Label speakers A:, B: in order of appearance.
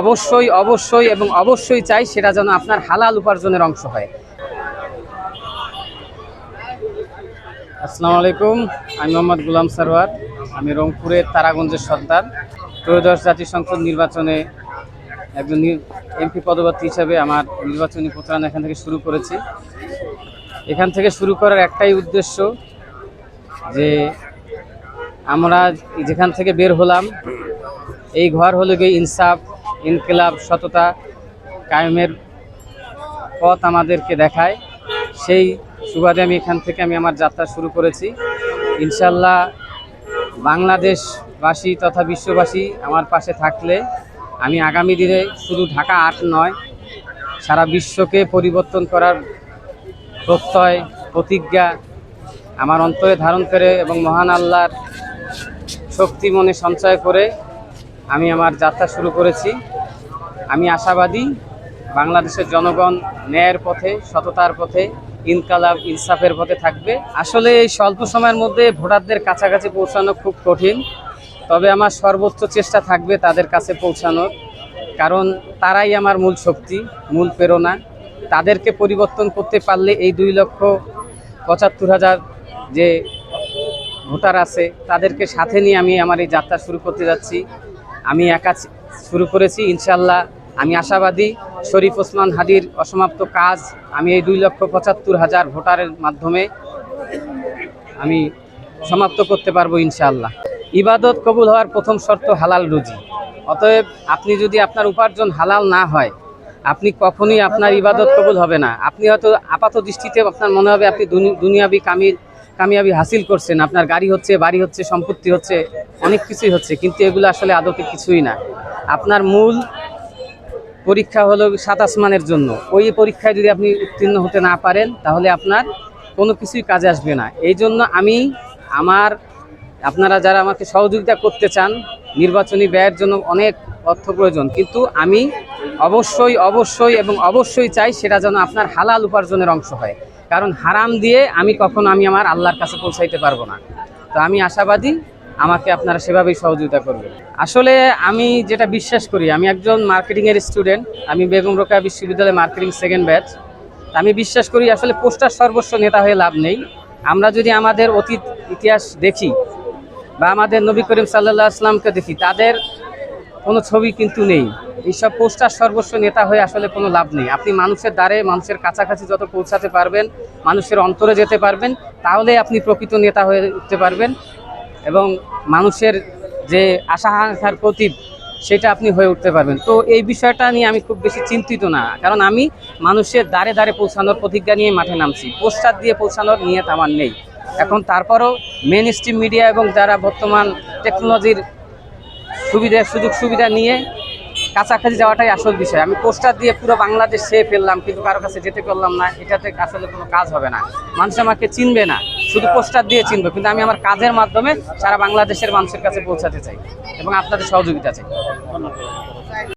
A: অবশ্যই অবশ্যই এবং অবশ্যই চাই সেটা যেন আপনার হালাল উপার্জনের অংশ হয়। আসসালামু আলাইকুম, আমি মোহাম্মদ গুলাম সারওয়ার আমি রংপুরের তারাগঞ্জের সর্দার। ত্রয়োদশ জাতীয় সংসদ নির্বাচনে একজন এমপি পদপ্রার্থী হিসাবে আমার নির্বাচনী প্রচারণা এখান থেকে শুরু করেছি। এখান থেকে শুরু করার একটাই উদ্দেশ্য যে আমরা যেখান থেকে বের হলাম, এই ঘর হলো গিয়ে ইনসাফ ইনকিলাব সততা কায়েমের পথ আমাদেরকে দেখায়। সেই সুবাদে আমি এখান থেকে আমি আমার যাত্রা শুরু করেছি। ইনশাল্লাহ বাংলাদেশবাসী তথা বিশ্ববাসী আমার পাশে থাকলে আমি আগামী দিনে শুধু ঢাকা আট নয়, সারা বিশ্বকে পরিবর্তন করার প্রত্যয়, প্রতিজ্ঞা আমার অন্তরে ধারণ করে এবং মহান আল্লাহর শক্তি মনে সঞ্চয় করে আমি আমার যাত্রা শুরু করেছি। আমি আশাবাদী বাংলাদেশের জনগণ ন্যায়ের পথে, সততার পথে, ইনকালাব, ইনসাফের পথে থাকবে। আসলে এই স্বল্প সময়ের মধ্যে ভোটারদের কাছাকাছি পৌঁছানো খুব কঠিন। তবে আমার সর্বোচ্চ চেষ্টা থাকবে তাদের কাছে পৌঁছানোর। কারণ তারাই আমার মূল শক্তি, মূল প্রেরণা। তাদেরকে পরিবর্তন করতে পারলে এই দুই লক্ষ পঁচাত্তর হাজার যে ভোটার আছে, তাদেরকে সাথে নিয়ে আমি আমার এই যাত্রা শুরু করতে যাচ্ছি। আমি একা শুরু করেছি ইনশাল্লাহ আমি আশাবাদী, শরীফ ওসমান হাদির অসমাপ্ত কাজ, আমি এই দুই লক্ষ পঁচাত্তর হাজার ভোটারের মাধ্যমে আমি সমাপ্ত করতে পারব, ইনশাআল্লাহ। ইবাদত কবুল হওয়ার প্রথম শর্ত হালাল রুজি। অতএব আপনি যদি আপনার উপার্জন হালাল না হয়, আপনি কখনোই আপনার ইবাদত কবুল হবে না। আপনি হয়তো আপাত দৃষ্টিতে আপনার মনে হবে আপনি দুনি- দুনিয়াবি কামিল। কামিয়াবি হাসিল করছেন। আপনার গাড়ি হচ্ছে, বাড়ি হচ্ছে, সম্পত্তি হচ্ছে, অনেক কিছুই হচ্ছে, কিন্তু এগুলো আসলে আদতে কিছুই না। আপনার মূল পরীক্ষা হলো সাত আসমানের জন্য। ওই পরীক্ষায় যদি আপনি উত্তীর্ণ হতে না পারেন, তাহলে আপনার কোনো কিছুই কাজে আসবে না। এই জন্য আমি আমার, আপনারা যারা আমাকে সহযোগিতা করতে চান, নির্বাচনী ব্যয়ের জন্য অনেক অর্থ প্রয়োজন, কিন্তু আমি অবশ্যই অবশ্যই এবং অবশ্যই চাই সেটা যেন আপনার হালাল উপার্জনের অংশ হয়। কারণ হারাম দিয়ে আমি কখনো আমি আমার আল্লাহর কাছে পৌঁছাইতে পারব না। তো আমি আশাবাদী আমাকে আপনারা সেভাবেই সহযোগিতা করবেন। আসলে আমি যেটা বিশ্বাস করি, আমি একজন মার্কেটিংয়ের স্টুডেন্ট, আমি বেগম রোকা বিশ্ববিদ্যালয়ে মার্কেটিং সেকেন্ড ব্যাচ। আমি বিশ্বাস করি, আসলে পোস্টার সর্বস্ব নেতা হয়ে লাভ নেই। আমরা যদি আমাদের অতীত, ইতিহাস দেখি বা আমাদের নবী করিম সাল্লাহ আসলামকে দেখি, তাদের কোনো ছবি কিন্তু নেই। এইসব পোস্টার সর্বস্ব নেতা হয়ে আসলে কোনো লাভ নেই। আপনি মানুষের দ্বারে, মানুষের কাছাকাছি যত পৌঁছাতে পারবেন, মানুষের অন্তরে যেতে পারবেন, তাহলে আপনি প্রকৃত নেতা হয়ে উঠতে পারবেন এবং মানুষের যে আশা আকাঙ্ক্ষার প্রতীক, সেটা আপনি হয়ে উঠতে পারবেন। তো এই বিষয়টা নিয়ে আমি খুব বেশি চিন্তিত না, কারণ আমি মানুষের দ্বারে দ্বারে পৌঁছানোর প্রতিজ্ঞা নিয়ে মাঠে নামছি। পোস্টার দিয়ে পৌঁছানোর নিয়ত আমার নেই। এখন তারপরও মেন স্ট্রিম মিডিয়া এবং যারা বর্তমান টেকনোলজির সুবিধা সুযোগ সুবিধা নিয়ে কাছাকাছি যাওয়াটাই আসল বিষয়। আমি পোস্টার দিয়ে পুরো বাংলাদেশ সেয়ে ফেললাম, কিন্তু কারও কাছে যেতে পারলাম না। এটাতে আসলে কোনো কাজ হবে না। মানুষ আমাকে চিনবে না। শুধু পোস্টার দিয়ে চিনবে, কিন্তু আমি আমার কাজের মাধ্যমে সারা বাংলাদেশের মানুষের কাছে পৌঁছাতে চাই এবং আপনাদের সহযোগিতা চাই।